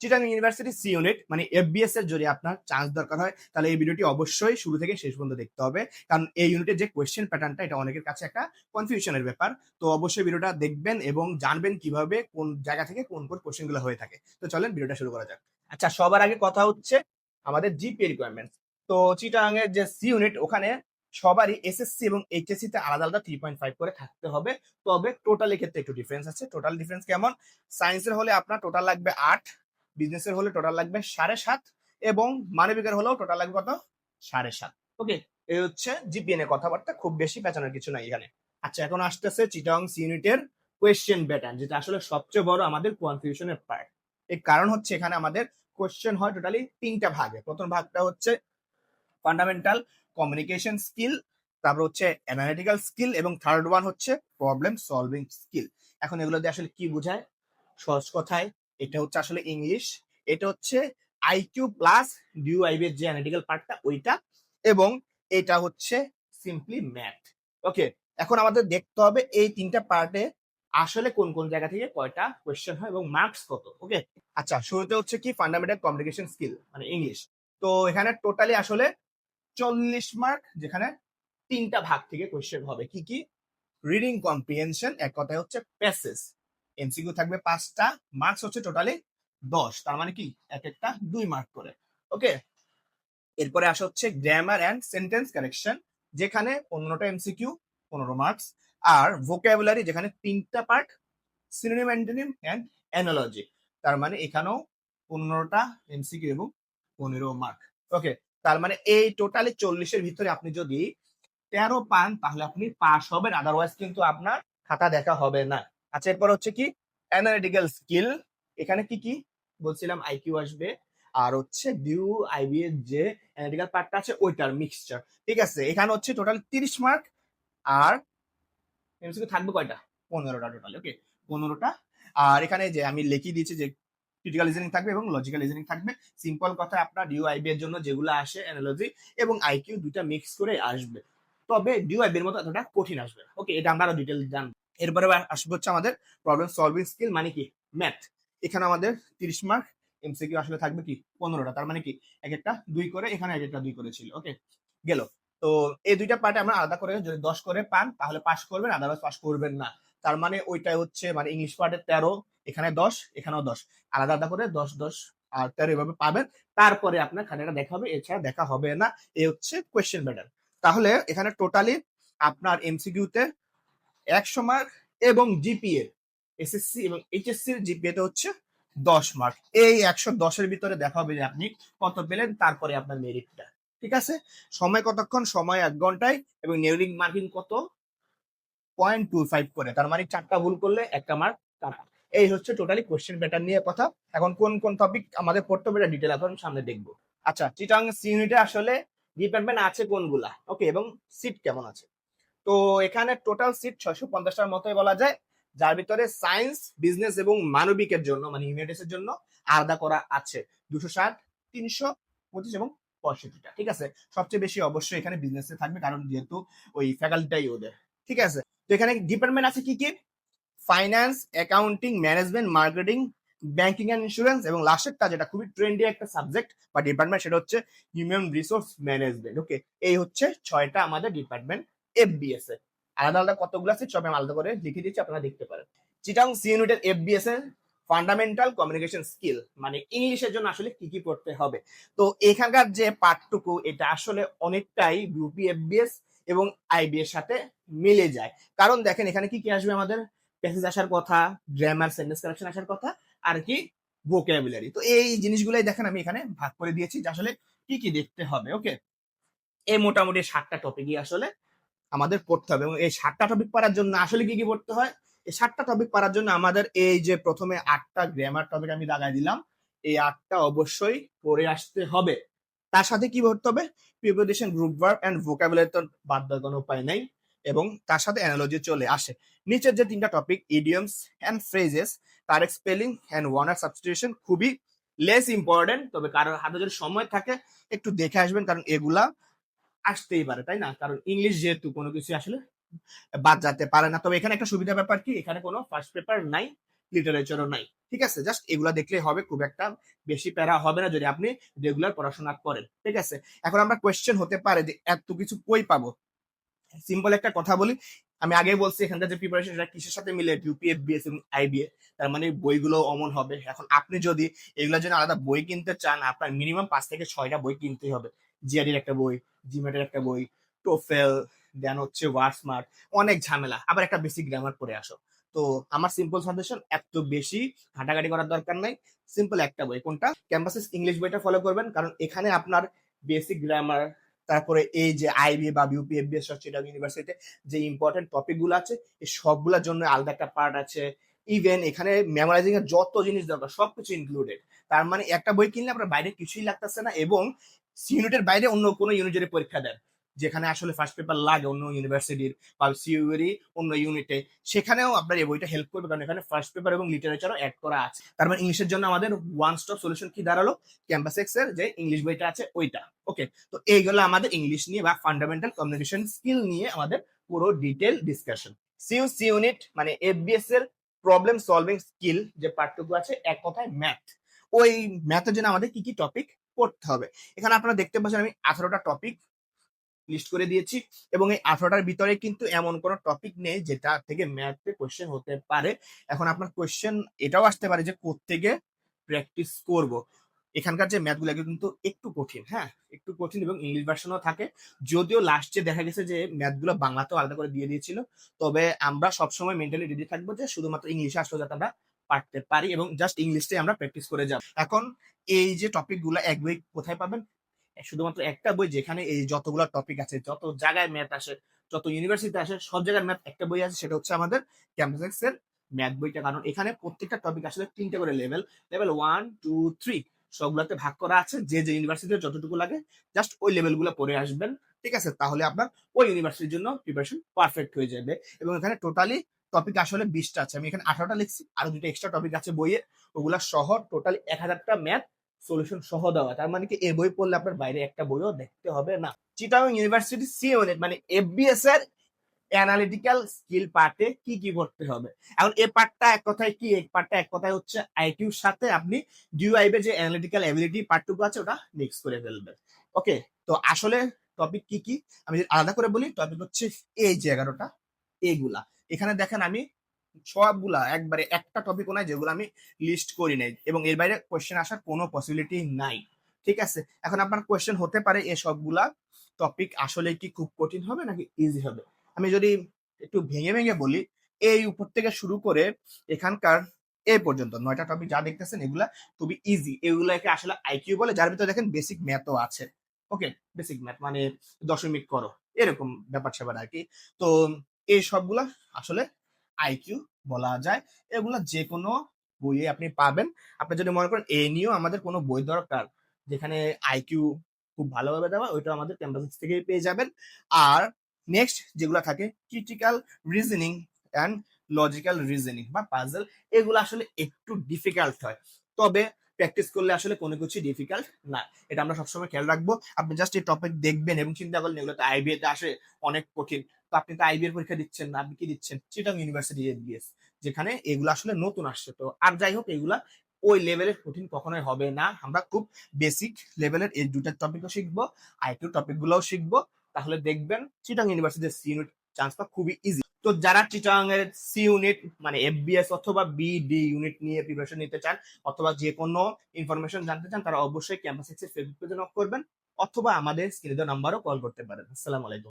Chittagong university C unit মানে FBS এর যদি আপনার চান্স দরকার হয়, তাহলে এই ভিডিওটি অবশ্যই শুরু থেকে শেষ পর্যন্ত দেখতে হবে। কারণ এই ইউনিটের যে কোয়েশ্চেন প্যাটার্নটা এটা অনেকের কাছে একটা কনফিউশনের ব্যাপার। তো অবশ্যই ভিডিওটা দেখবেন এবং জানবেন কীভাবে কোন জায়গা থেকে কোন কোন কোয়েশ্চেনগুলো হয়ে থাকে। তো চলেন ভিডিওটা শুরু করা যাক। আচ্ছা সবার আগে কথা হচ্ছে আমাদের জিপি রিকোয়ারমেন্টস তো চিটাং এর যে সি ইউনিট ওখানে সবারই এসএসসি এবং এইচএসসি তে আলাদা আলাদা থ্রি পয়েন্ট ফাইভ করে থাকতে হবে। তবে টোটাল ক্ষেত্রে একটু ডিফারেন্স আছে। টোটাল ডিফারেন্স কেমন? সায়েন্সের হলে আপনার টোটাল লাগবে আট বিজনেসের হলে টোটাল লাগবে সাড়ে সাত এবং মানবিকের হলেও টোটাল লাগবে কত? সাড়ে সাত। ওকে এই হচ্ছে জিপিএন এর কথাবার্তা, খুব বেশি পেঁচানোর কিছু নাই এখানে। আচ্ছা এখন আসতেছে চিটং ইউনিটের কোয়েশ্চেন প্যাটার্ন যেটা আসলে সবচেয়ে বড় আমাদের কনফিউশনের পার্ট এর কারণ হচ্ছে এখানে আমাদের কোয়েশ্চেন হয় টোটালি তিনটা ভাগে। প্রথম ভাগটা হচ্ছে ফান্ডামেন্টাল কমিউনিকেশন স্কিল তারপর হচ্ছে অ্যানালিটিক্যাল স্কিল এবং থার্ড ওয়ান হচ্ছে প্রবলেম সলভিং স্কিল এখন এগুলো দিয়ে আসলে কি বোঝায়? সহজ কথায় এটা হচ্ছে আসলে ইংলিশ এটা হচ্ছে আইকিউ প্লাস ডিউআইবি এর যে অ্যানালিটিক্যাল পার্টটা ওইটা, এবং এটা হচ্ছে সিম্পলি ম্যাথ ওকে এখন আমাদের দেখতে হবে এই তিনটা পার্টে আসলে কোন কোন জায়গা থেকে কয়টা কোয়েশ্চেন হয় এবং মার্কস কত ওকে আচ্ছা শুরুতে হচ্ছে কি ফান্ডামেন্টাল কমিউনিকেশন স্কিল মানে ইংলিশ তো এখানে টোটালি আসলে চল্লিশ মার্ক যেখানে তিনটা ভাগ থেকে কোয়েশ্চেন হবে। কি কি? রিডিং কম্প্রিহেনশন এক কথায় হচ্ছে প্যাসেজ এমসিকিউ থাকবে পাঁচটা মার্কস হচ্ছে টোটালি দশ, তার মানে কি? এক একটা দুই মার্ক করে। ওকে এরপরে আসা হচ্ছে গ্রামার অ্যান্ড সেন্টেন্স কারেকশন যেখানে পনেরোটা এমসিকিউ পনেরো মার্কস আর ভোকাবুলারি যেখানে তিনটা part synonym antonym and analogy তার মানে এখানেও পনেরোটা এমসিকিউ এবং পনেরো মার্ক ওকে তার মানে এই টোটালি চল্লিশের ভিতরে আপনি যদি তেরো পান, তাহলে আপনি পাস হবেন আদারওয়াইজ কিন্তু আপনার খাতা দেখা হবে না। আচ্ছা এরপর হচ্ছে কি? অ্যানালিটিক্যাল স্কিল এখানে কি কি? বলছিলাম আইকিউ আসবে, আর হচ্ছে ডিউ আইবি এর যে অ্যানালিটিক্যাল পার্টটা আছে, ওইটার মিক্সচার ঠিক আছে, এখানে হচ্ছে টোটাল তিরিশ মার্ক আর এমসিকিউ থাকবে কয়টা? পনেরোটা টোটাল ওকে পনেরোটা। আর এখানে যে আমি লিখে দিয়েছি যে ক্রিটিক্যাল রিজনিং থাকবে এবং লজিক্যাল রিজনিং থাকবে। সিম্পল কথা, আপনার ডিউ আইবি এর জন্য যেগুলো আসে অ্যানালজি এবং আইকিউ দুইটা মিক্স করে আসবে। তবে ডিউ আইবি এর মতো এতটা কঠিন আসবে ওকে এটা আমরা আরও ডিটেল জানব। এরপরে আসবে হচ্ছে আমাদের প্রবলেম সলভিং স্কিল মানে কি? ম্যাথ এখানে আমাদের তিরিশ মার্ক এমসিকিউ আসলে থাকবে কি? পনেরোটা। তার মানে কি? এক একটা দুই করে, এখানে এক একটা দুই করে ছিল ওকে গেল। তো এই দুইটা পার্টে আমরা আলাদা করে, যদি দশ করে পান, তাহলে পাস করবেন আদারওয়াইজ পাস করবেন না। তার মানে ওইটাই হচ্ছে মানে ইংলিশ পার্টের তেরো, এখানে দশ, এখানেও দশ। আলাদা আলাদা করে দশ দশ আর তেরো এভাবে পাবেন। তারপরে আপনার খাতাটা দেখা হবে, এছাড়া দেখা হবে না। এ হচ্ছে কোয়েশ্চেন ব্যাটার তাহলে এখানে টোটালি আপনার এমসিকিউতে একশো মার্ক এবং জিপিএ এসএসসি এবং এইচএসসি এর জিপিএতে হচ্ছে দশ মার্ক এই একশো দশের ভিতরে দেখা হবে যে আপনি কত পেলেন, তারপরে আপনার মেরিটটা ঠিক আছে? সময় কতক্ষণ? সময় এক ঘন্টায় এবং নেউরিং মার্কিং কত? পয়েন্ট টু ফাইভ করে। তার মানে চারটা ভুল করলে একটা মার্ক কাটা। এই হচ্ছে টোটালি কোশ্চেন প্যাটার্ন নিয়ে কথা। এখন কোন কোন টপিক আমাদের পড়তে হবে ডিটেল এখন সামনে দেখব। আচ্ছা চিটাং সি ইউনিটে আসলে ডিপার্টমেন্ট আছে কোনগুলা? ওকে এবং সিট কেমন আছে? তো এখানে টোটাল সিট ছয়শো পঞ্চাশটার মতোই বলা যায়, যার ভিতরে সায়েন্স বিজনেস এবং মানবিকের জন্য মানে হিউম্যানিটিস এর জন্য আলাদা করা আছে। দুশো ষাট, তিনশো, পঁচিশ এবং পঁয়ষট্টিটা, ঠিক আছে? সবচেয়ে বেশি অবশ্যই এখানে বিজনেসে থাকবে, কারণ যেহেতু ওই ফ্যাকাল্টিটাই ওদের, ঠিক আছে? তো এখানে ডিপার্টমেন্ট আছে কি কি? Finance accounting management marketing banking and insurance এবং লাস্টেরটা যেটা খুবই ট্রেন্ডি একটা সাবজেক্ট বা ডিপার্টমেন্ট সেটা হচ্ছে হিউম্যান রিসোর্স ম্যানেজমেন্ট ওকে এই হচ্ছে ছয়টা আমাদের ডিপার্টমেন্ট এফবিএস এ। আলাদা আলাদা কতগুলো আছে সব আমি আলাদা করে লিখে দিচ্ছি আপনারা দেখতে পারেন। চিটাং সি ইউনিটের এফবিএস এর ফান্ডামেন্টাল কমিউনিকেশন স্কিল মানে ইংলিশের জন্য আসলে কি কি পড়তে হবে। তো এখানকার যে পাঠটুকু, এটা আসলে অনেকটাই ইউপি এফবিএস এবং আইবি এর সাথে মিলে যায়। কারণ দেখেন, এখানে কি কি আসবে আমাদের? প্যাসেজ আসার কথা গ্রামার সেন্টেন্স কারেকশন আসার কথা, আর কি ভোকাবুলারি তো এই জিনিসগুলাই দেখেন, আমি এখানে ভাগ করে দিয়েছি, যে আসলে কি কি দেখতে হবে ওকে এই মোটামুটি সাতটা টপিকই আসলে আমাদের পড়তে হবে। এবং এই সাতটা টপিক পড়ার জন্য আসলে কি কি পড়তে হয়? এই সাতটা টপিক পড়ার জন্য আমাদের এই যে প্রথমে আটটা গ্রামার টপিক আমি লাগাই দিলাম, এই আটটা অবশ্যই পড়ে আসতে হবে। তার সাথে কি পড়তে হবে? Preposition group verb and vocabulary তো বাদ দেওয়ার কোনো উপায় নাই এবং তার সাথে অ্যানালজি চলে আসে। নিচের যে তিনটা টপিক ইডিয়মস অ্যান্ড ফ্রেজেস তার spelling and one word substitution খুবই লেস ইম্পর্টেন্ট তবে কারোর হাতে যদি সময় থাকে, একটু দেখে আসবেন, কারণ এগুলা আসতেই পারে, তাই না? কারণ ইংলিশ যেহেতু কোনো কিছু আসলে বাদ যেতে পারে না। তবে এখানে একটা সুবিধা ব্যাপার কি? এখানে কোনো ফার্স্ট পেপার নাই লিটারেচারও নাই, ঠিক আছে? জাস্ট এগুলা দেখলেই হবে, খুব একটা বেশি প্যারা হবে না যদি আপনি রেগুলার পড়াশোনা করেন, ঠিক আছে? এখন আমরা কোয়েশ্চেন হতে পারে যে এত কিছু কই পাবো? সিম্পল একটা কথা বলি, আমি আগে বলছি, এখানকার যে প্রিপারেশন সেটা কিসের সাথে মিলে? ইউপিএফবিএস এবং আইবিএ তার মানে বইগুলো অমন হবে। এখন আপনি যদি এগুলোর জন্য আলাদা বই কিনতে চান, আপনার মিনিমাম পাঁচ থেকে ছয়টা বই কিনতেই হবে। জিআরির একটা বই জিমেটের একটা বই টোফেল দেন হচ্ছে ওয়ার্ডস্মার্ট অনেক ঝামেলা। আবার একটা বেসিক গ্রামার পড়ে আসো। তো আমার সিম্পল সাজেশন এত বেশি ঘাটাঘাটি করার দরকার নাই। সিম্পল একটা বই। কোনটা? ক্যাম্পাসেস ইংলিশ বইটা ফলো করবেন। কারণ এখানে আপনার বেসিক গ্রামার তারপরে এই যে আইবি বা ইউপিএফবিএস চিটাগ ইউনিভার্সিটিতে যে ইম্পর্টেন্ট টপিকগুলো আছে, এই সবগুলোর জন্য আলাদা একটা পার্ট আছে। ইভেন এখানে মেমোরাইজিং এর যত জিনিস দরকার, সবকিছু ইনক্লুডেড তার মানে একটা বই কিনলে আপনার বাইরে কিছুই লাগতেছে না এবং ইউনিটের বাইরে অন্য কোনো ইউনিটের পরীক্ষা দেন, যেখানে আসলে ফার্স্ট পেপার লাগে অন্য ইউনিভার্সিটির বা সিউরি অন্য ইউনিটে। সেখানেও আপনার এই বইটা হেল্প করবে, কারণ এখানে ফার্স্ট পেপার এবং লিটারেচারও অ্যাড করা আছে। তার মানে ইংলিশের জন্য আমাদের ওয়ান স্টপ সলিউশন কি দাঁড়াল? ক্যাম্পাস এক্সের যে ইংলিশ বইটা আছে, ওইটা। ওকে তো এইগুলো আমাদের ইংলিশ নিয়ে বা ফান্ডামেন্টাল কমিউনিকেশন স্কিল নিয়ে আমাদের পুরো ডিটেল ডিসকাশন সিউ সি ইউনিট মানে এফবিএস এর প্রবলেম সলভিং স্কিল যে পার্টটুকু আছে, এক কথায় ম্যাথ ওই ম্যাথের জন্য আমাদের কি কি টপিক পড়তে হবে। এখানে আপনারা দেখতে পাচ্ছেন আমি আঠারোটা টপিক লিস্ট করে দিয়েছি এবং এই আঠারোটার ভিতরে কিন্তু এমন কোনো টপিক নেই যেটা থেকে ম্যাথে কোয়েশ্চেন হতে পারে। এখন আপনার কোয়েশ্চেন এটাও আসতে পারে যে কোত্থেকে প্র্যাকটিস করব। এখানকার যে ম্যাথগুলো কিন্তু একটু কঠিন হ্যাঁ? একটু কঠিন এবং ইংলিশ ভার্সনও থাকে। যদিও লাস্টে দেখা গেছে যে ম্যাথগুলো বাংলাতেও আলাদা করে দিয়ে দিয়েছিল, তবে আমরা সবসময় মেন্টালি রেডি থাকব যে শুধুমাত্র ইংলিশে আসলে যাতে আমরা পারতে পারি এবং জাস্ট ইংলিশটাই আমরা প্র্যাকটিস করে যাব। এখন এই যে টপিকগুলো এক বই কোথায় পাবেন? শুধুমাত্র একটা বই যেখানে এই যতগুলো টপিক আছে, যত জায়গায় ম্যাথ আসে, যত ইউনিভার্সিটি আসে, সব জায়গায় ম্যাথ একটা বই আছে, সেটা হচ্ছে আমাদের ক্যাম্পাস এর ম্যাথ বইটা। কারণ এখানে প্রত্যেকটা টপিক আসলে তিনটে করে level level one two three সবগুলোতে ভাগ করা আছে। যে যে ইউনিভার্সিটিতে যতটুকু লাগে জাস্ট ওই লেভেলগুলো পড়ে আসবেন, ঠিক আছে? তাহলে আপনার ওই ইউনিভার্সিটির জন্য প্রিপারেশন পারফেক্ট হয়ে যাবে। এবং এখানে টোটালি টপিক আসলে বিশটা আছে। আমি এখানে আঠারোটা লিখছি, আরও দুটো এক্সট্রা টপিক আছে বইয়ে। ওগুলা সহ টোটালি এক হাজারটা ম্যাথ সলিউশন সহ দেওয়া। তার মানে কি, এই বই পড়লে আপনার বাইরে একটা বইও দেখতে হবে না। চিটাং ইউনিভার্সিটি সি ইউনিট মানে এফবিএস এর অ্যানালিটিক্যাল স্কিল পার্টে কি কি করতে হবে? এখন এই পার্টটা এক কথায় কি? এই পার্টটা এক কথায় হচ্ছে আইকিউর সাথে আপনি ডিউআইবে যে অ্যানালিটিক্যাল এবিলিটি পার্টটুকু আছে, ওটা মিক্স করে ফেলবেন। ওকে তো আসলে টপিক কি কি? আমি আলাদা করে বলি টপিক হচ্ছে এই যে এগারোটা এইগুলা এখানে দেখেন আমি সবগুলা, একবারে একটা টপিকও নাই যেগুলো আমি লিস্ট করি নাই এবং এর বাইরে কোয়েশ্চেন আসার কোনো পসিবিলিটি নাই, ঠিক আছে? এখন আপনার কোয়েশ্চেন হতে পারে এই সবগুলা টপিক আসলে কি খুব কঠিন হবে নাকি ইজি হবে? আমি যদি একটু ভেঙে ভেঙে বলি, এই উপর থেকে শুরু করে এখানকার এ পর্যন্ত নয়টা টপিক যা দেখতেছেন এগুলা খুবই ইজি এগুলাকে আসলে আইকিউ বলে, যার ভিতরে দেখেন বেসিক ম্যাথও আছে ওকে বেসিক ম্যাথ মানে দশমিক করো, এরকম ব্যাপার স্যাপার আর কি। তো এই সবগুলা আসলে আইকিউ বলা যায়। এগুলো যে কোনো বইয়ে আপনি পাবেন। আপনি যদি মনে করেন এ নিয়েও আমাদের কোনো বই দরকার, যেখানে আইকিউ খুব ভালোভাবে দেওয়া ওইটা আমাদের ক্যাম্পাস থেকেই পেয়ে যাবেন। আর নেক্সট যেগুলো থাকে critical reasoning and logical reasoning বা পাজল এগুলো আসলে একটু ডিফিকাল্ট হয়। তবে প্র্যাকটিস করলে আসলে কোনো কিছু ডিফিকাল্ট না। এটা আমরা সবসময় খেয়াল রাখব। আপনি জাস্ট এই টপিক দেখবেন এবং চিন্তা করলেন এগুলো তো আইবিএতে আসে অনেক কঠিন। আপনি তো আইবিএর পরীক্ষা দিচ্ছেন না, আপনি কি দিচ্ছেন? চিটাং ইউনিভার্সিটি এবিএস যেখানে এগুলো আসলে নতুন আসছে। তো আর যাই হোক, এগুলা ওই লেভেলের কঠিন কখনোই হবে না। আমরা খুব বেসিক লেভেলের এই দুটা টপিকও শিখব আইকিউ টপিক গুলোও শিখব। তাহলে দেখবেন চিটাং ইউনিভার্সিটির সি ইউনিট চান্সটা খুবই ইজি তো যারা চিটাং এর সি ইউনিট মানে এফবিএস অথবা বিডি ইউনিট নিয়ে প্রিপারেশন নিতে চান, অথবা যে কোনো ইনফরমেশন জানতে চান, তারা অবশ্যই ক্যাম্পাস এক্সের ফেসবুক পেজে নক করবেন, অথবা আমাদের স্ক্রিনে নাম্বারও কল করতে পারেন। আসসালামু আলাইকুম।